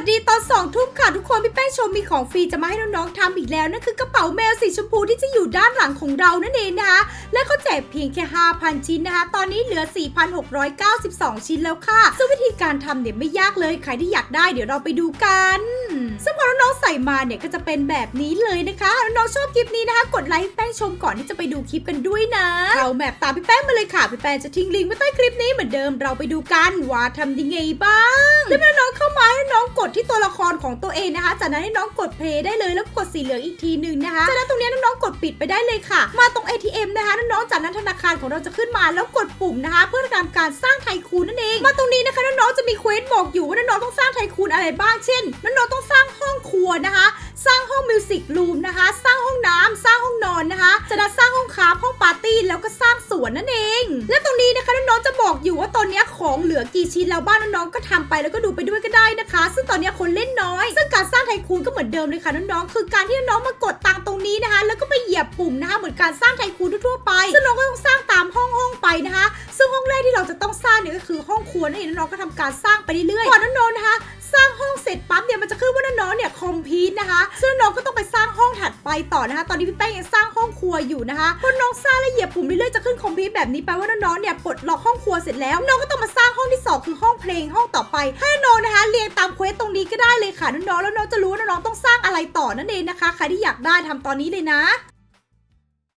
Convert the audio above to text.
วัสดีตอนสองทุ่มค่ะทุกคนพี่แป้งชมมีของฟรีจะมาให้น้องๆทำอีกแล้วนั่นคือกระเป๋าแมวสีชมพูที่จะอยู่ด้านหลังของเรานั่นเองนะคะ และเขาแจกเพียงแค่ 5,000 ชิ้นนะคะ ตอนนี้เหลือ 4,692 ชิ้นแล้วค่ะซึ่งวิธีการทำเนี่ยไม่ยากเลยใครที่อยากได้เดี๋ยวเราไปดูกัน ซึ่งพอน้องๆใส่มาเนี่ยก็จะเป็นแบบนี้เลยนะคะน้องๆชอบคลิปนี้นะคะ กดไลค์แป้งชมก่อนที่จะไปดูคลิปกันด้วยนะเข้าแมปตามพี่แป้งมาเลยค่ะพี่แป้งจะทิ้งลิงก์ไว้ใต้คลิปนี้เหมือนเดิมเราไปดูกันว่าทำยังไงบ้างแล้วน้องเข้ามาให้น้องกดที่ตัวละครของตัวเองนะคะ จากนั้นให้น้องกดเพลย์ได้เลยแล้วกดสีเหลืองอีกทีหนึ่งนะคะจากนั้นตรงนี้น้องๆกดปิดไปได้เลยค่ะ มาตรง ATM นะคะน้องๆจากนั้นธนาคารของเราจะขึ้นมาแล้วกดปุ่มนะคะ เพื่อทำการสร้างไทคูนนั่นเองมาตรงนี้นะคะน้องๆจะมีเควสบอกอยู่ว่าน้องๆต้องสร้างไทคูนอะไรบ้างเช่นน้องๆต้องสร้างห้องครัวนะคะ สร้างห้องมิวสิกรูมนะคะ สร้างห้องน้ำสร้างห้องนอนนะคะจากนั้สร้างห้องคราฟห้องปาร์ตี้แล้วก็สร้างสวนนั่นเอง และตรงนี้นะคะน้องๆจะบอกอยู่ว่าตอนนี้ของเหลือกี่ชิ้นแล้วบ้านน้องๆก็ทำไปแล้วก็ดูไปด้วยก็ได้นะคะ ซึ่งตอนนี้คนเล่นน้อย ซึ่งการสร้างไทคูนก็เหมือนเดิมเลยค่ะน้องๆคือการที่น้องมากดตังตรงนี้นะคะ แล้วก็ไปเหยียบปุ่มนะคะเหมือนการสร้างไทคูนทั่วไป ซึ่งน้องก็ต้องสร้างตามห้องห้องไปนะคะ ซึ่งห้องแรกที่เราจะต้องสร้างเนี่ยก็คือห้องครัวนั่นเองน้องๆก็ทำการสร้างไปเรื่อยๆก่อนน้องๆนะคะ สร้างห้องเสร็จปั๊บเนี่ยมันจะขึ้น ว่าน้องๆเนี่ยคอมพีทนะคะ ซึ่งน้องก็ต้องไปสร้างห้องถัดไปต่อนะคะ ตอนนี้พี่แป้งยังสร้างห้องครัวอยู่นะคะพอน้องสร้างและเหยียบปุ่มเรื่อยๆจะขึ้นคอมพีทแบบนี้แปลว่าน้องๆเนี่ยปลดล็อกห้องครัวเสร็จแล้วน้องก็ต้องมาสร้างห้องที่สองคือห้องเพลงห้องต่อไปให้น้องนะคะเรียงตามเควสตรงนี้ก็ได้เลยค่ะน้องๆแล้วน้องจะรู้ว่าน้องต้องสร้างอะไรต่อนั่นเองนะคะ ใครที่อยากได้ทำตอนนี้เลยนะ